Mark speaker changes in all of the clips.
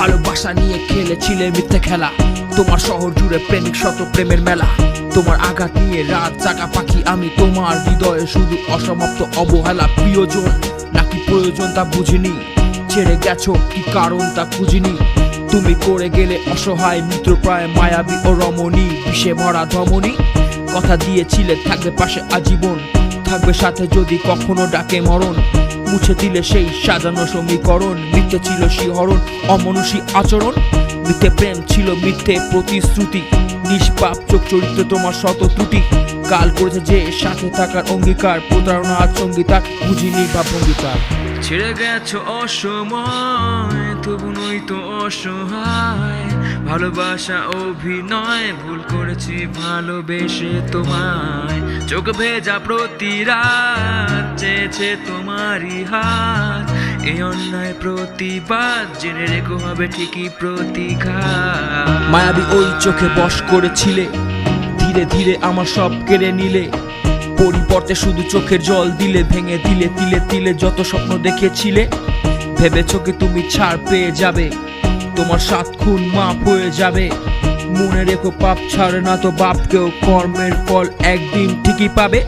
Speaker 1: ভালোবাসা নিয়ে খেলেছিলে মিথ্যে খেলা। তোমার শহর জুড়ে প্রেমিক শত প্রেমের মেলা। তোমার আঘাত নিয়ে রাত জাগা পাখি আমি, তোমার হৃদয়ে শুধু অসমাপ্ত অবহেলা প্রিয়জন। নাকি প্রয়োজন তা বুঝিনি? ছেড়ে গেছো কি কারণ তা খুঁজিনি? তুমি করে গেলে অসহায় মিত্রপ্রায় মায়াবী ও রমণী। বিষে ভরা ধমনী। কথা দিয়েছিলে, থাকবে পাশে আজীবন। থাকবে সাথে যদি কখনো ডাকে মরণ। মুছে দিলে সেই সাজানো সমীকরণ। মিথ্যে ছিল শিহরণ, অমনুষী আচরণ। মিথ্যে প্রেম ছিল মিথ্যে প্রতিশ্রুতি। নিষ্পাপ চোখ চরিত্র তোমার শত ত্রুটি। কাল করেছে যে সাথে থাকার অঙ্গীকার, প্রতারণা আর সঙ্গীতার বুঝিনি বা ভঙ্গিতার ছেড়ে গেছো অসময়, তবু নই তো অসহায়। ভালোবাসা, অভিনয়, ভুল করেছি, ভালোবেসে তোমায়। চোখ ভেজা প্রতি রাত, চেয়েছে তোমারই হাত। এই অন্যায় প্রতিবাদ জেনে রেখো হবে ঠিকই প্রতিঘাত। মায়াবী ওই চোখে বশ করেছিলে, ধীরে ধীরে আমার সব কেড়ে নিলে। পরিবর্তে শুধু চোখের জল দিলে, ভেঙে দিলে, তিলে তিলে যত স্বপ্ন দেখেছিলে, ভেবেছো কি তুমি ছাড় পেয়ে যাবে? তোমার সাত খুন মাপ হয়ে যাবে। মনে রেখো পাপ ছাড়ে না তো বাপকেও কর্মের ফল একদিন ঠিকই পাবে।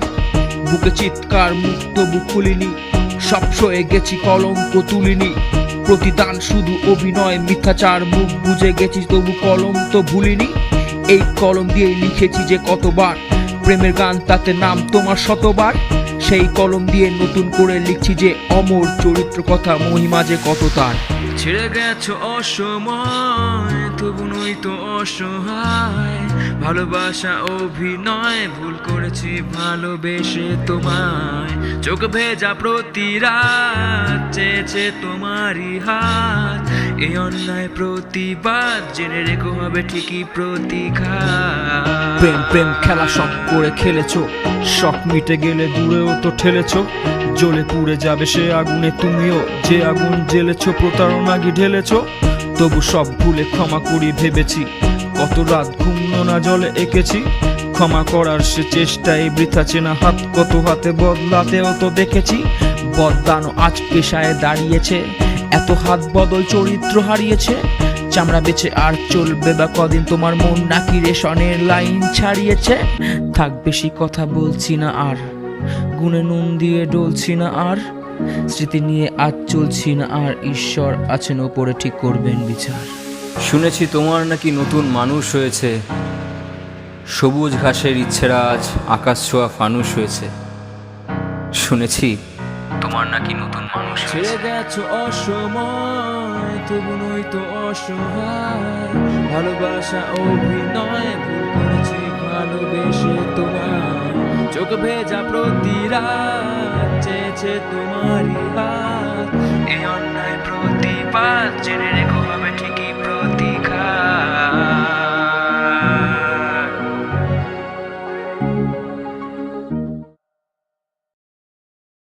Speaker 1: বুকে চিৎকার মুক্ত বুক খুলিনি, সব সয়ে গেছি, কলঙ্ক তুলিনি। প্রতিদান শুধু অভিনয়, মিথ্যাচার, মুখ বুঝে গেছি, তবু কলম তো ভুলিনি। এই কলম দিয়ে লিখেছি যে কতবার প্রেমের গান, তাতে নাম তোমার শতবার। সেই কলম দিয়ে নতুন করে লিখছি যে অমর চরিত্র কথা, মহিমা যে কত তার। ছেড়ে গেছো অসময়, তবু নই তো অসহায়। ভালোবাসা, অভিনয়, ভুল করেছি, ভালোবেসে তোমায়। চোখ ভেজা প্রতি রাত, চেয়েছে তোমারই হাত। এই অন্যায় প্রতিবাদ, জেনে রেখো হবে ঠিকই প্রতিঘাত। প্রেম প্রেম খেলা সব করে খেলেছো। শখ মিটে গেলে দূরেও তো ঠেলেছো। জ্বলে পুড়ে যাবে সে আগুনে তুমিও। যে আগুন জ্বেলেছো, প্রতারণা গি ঢেলেছো? তবু সব ভুলে ক্ষমা করি ভেবেছি। কত রাত ঘুমনো না জলে এঁকেছি। ক্ষমা করার সে চেষ্টায় বৃথা চেনা হাত, কত হাতে বদলাতেও তো দেখেছি। বদলানো আজ পেশায় দাঁড়িয়েছে। এত হাত বদল চরিত্র হারিয়েছে, চামড়া বেচে আর চলবে বা কদিন তোমার মন নাকি রেশনের লাইন ছাড়িয়েছে? থাক বেশি কথা বলছি না আর, গুনে নুন দিয়ে ডলছি না আর, স্মৃতি নিয়ে আজ চলছি না আর, ঈশ্বর আছেন ওপরে ঠিক করবেন বিচার।
Speaker 2: শুনেছি তোমার নাকি নতুন মানুষ হয়েছে, সবুজ ঘাসের ইচ্ছেরা আজ আকাশ ছোঁয়া ফানুষ হয়েছে। শুনেছি তোমার নাকি নতুন মানুষ
Speaker 1: ছেড়ে গেছো অসময়, তবু নই তো অসহায়। ভালোবাসা, অভিনয়, ভুল করেছি, ভালোবেসে তোমার চোখ ভেজা প্রতি রাত চেয়েছে তোমারই হাত। এই অন্যায় প্রতিবাদ জেনে